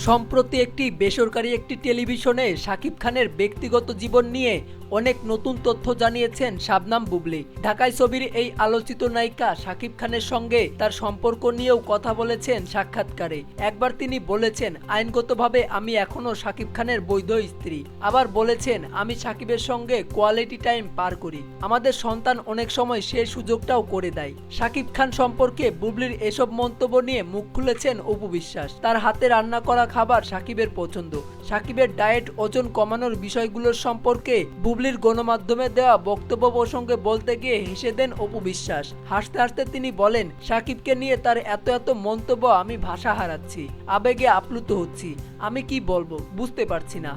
সম্প্রতি একটি বেসরকারি একটি টেলিভিশনে শাকিব খানের ব্যক্তিগত জীবন নিয়ে অনেক নতুন তথ্য জানিয়েছেন শাবনাম বুবলি। ঢাকায় ছবির এই আলোচিত নায়িকা শাকিব খানের সঙ্গে তার সম্পর্ক নিয়েও কথা বলেছেন সাক্ষাৎকারে। একবার তিনি বলেছেন, আইনগতভাবে আমি এখনও শাকিব খানের বৈধ স্ত্রী। আবার বলেছেন, আমি শাকিবের সঙ্গে কোয়ালিটি টাইম পার করি। আমাদের সন্তান অনেক সময় সে সুযোগটাও করে দেয়। শাকিব খান সম্পর্কে বুবলির এসব মন্তব্য নিয়ে মুখ খুলেছেন অপু বিশ্বাস। তার হাতে রান্না করা খাবার সাকিবের পছন্দ। সাকিবের ডায়েট ওজন কমানোর বিষয়গুলোর সম্পর্কে বুবলির গণমাধ্যমে দেওয়া বক্তব্য প্রসঙ্গে বলতে গিয়ে হেসে দেন অপু বিশ্বাস। হাসতে হাসতে তিনি বলেন, সাকিবকে নিয়ে তার এত এত মন্তব্য আমি ভাষা হারাচ্ছি। আবেগে আপ্লুত হচ্ছি। আমি কি বলব? বুঝতে পারছি না।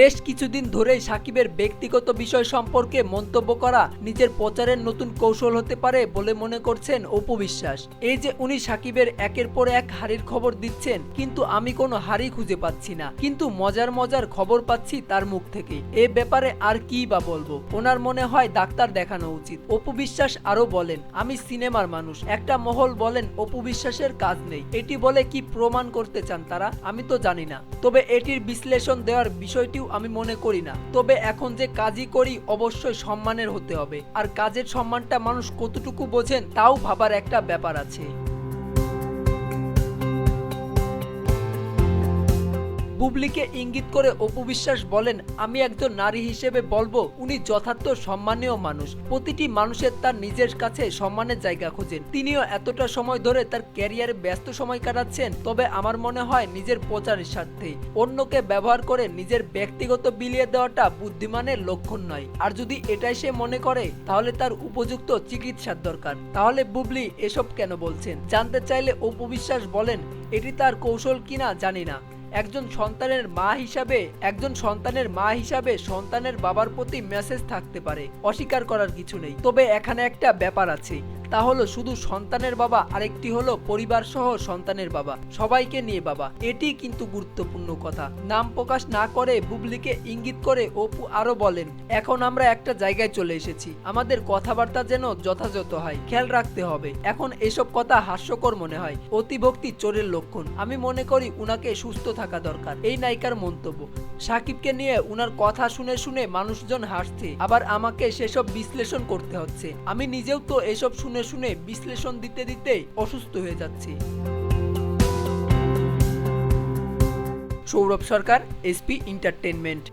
বেশ কিছুদিন ধরেই সাকিবের ব্যক্তিগত বিষয় সম্পর্কে মন্তব্য করা নিজের প্রচারের নতুন কৌশল হতে পারে বলে মনে করছেন অপু বিশ্বাস। এই যে উনি সাকিবের একের পর এক হারির খবর দিচ্ছেন, কিন্তু আমি কোনো হারি খুঁজে পাচ্ছি না। কিন্তু মজার মজার খবর পাচ্ছি তার মুখ থেকে এ ব্যাপারে আর কি বা বলব? ওনার মনে হয় ডাক্তার দেখানো উচিত। অপু বিশ্বাস আরও বলেন, আমি সিনেমার মানুষ। একটা মহল বলেন অপু বিশ্বাসের কাজ নেই। এটি বলে কি প্রমাণ করতে চান তারা? আমি তো জানি না। তবে এটির বিশ্লেষণ দেওয়ার বিষয়টিও আমি মনে করি না। তবে এখন যে কাজই করি, অবশ্যই সম্মানের হতে হবে। আর কাজের সম্মানটা মানুষ কতটুকু বোঝেন, তাও ভাবার একটা ব্যাপার আছে। বুবলিকে ইঙ্গিত করে অপু বিশ্বাস বলেন, আমি একজন নারী হিসেবে বলব, উনি যথার্থ সম্মানীয় মানুষ। প্রতিটি মানুষের তার নিজের কাছে সম্মানের জায়গা খোঁজেন। তিনিও এতটা সময় ধরে তার ক্যারিয়ারে ব্যস্ত সময় কাটাচ্ছেন, তবে আমার মনে হয় নিজের প্রচারের স্বার্থে। অন্যকে ব্যবহার করে নিজের ব্যক্তিগত বিলিয়ে দেওয়াটা বুদ্ধিমানের লক্ষণ নয়। আর যদি এটাই সে মনে করে, তাহলে তার উপযুক্ত চিকিৎসার দরকার। তাহলে বুবলি এসব কেন বলছেন? জানতে চাইলে অপু বিশ্বাস বলেন, এটি তার কৌশল কিনা জানি না। একজন সন্তানের মা হিসাবে, একজন সন্তানের মা হিসাবে সন্তানের বাবার প্রতি মেসেজ থাকতে পারে। অস্বীকার করার কিছু নেই। তবে এখানে একটা ব্যাপার আছে। তা হলো শুধু সন্তানের বাবা, আরেকটি হলো পরিবার সহ সন্তানের বাবা। সবাইকে নিয়ে বাবা। এটি কিন্তু গুরুত্বপূর্ণ কথা। নাম প্রকাশ না করে বুবলিকে ইঙ্গিত করে অপু আরও বলেন, এখন আমরা একটা জায়গায় চলে এসেছি। আমাদের কথাবার্তা যেন যথাযথ হয়। খেয়াল রাখতে হবে। এখন এসব কথা হাস্যকর মনে হয়। অতিভক্তি চোরের লক্ষণ। আমি মনে করি উনাকে সুস্থ থাকা দরকার। এই নায়িকার মন্তব্য। সাকিবকে নিয়ে উনার কথা শুনে শুনে মানুষজন হাসছে। আবার আমাকে সেসব বিশ্লেষণ করতে হচ্ছে। আমি নিজেও তো এসব শুনে শুনে বিশ্লেষণ দিতে দিতে অসুস্থ হয়ে যাচ্ছি। সৌরভ সরকার এসপি এন্টারটেনমেন্ট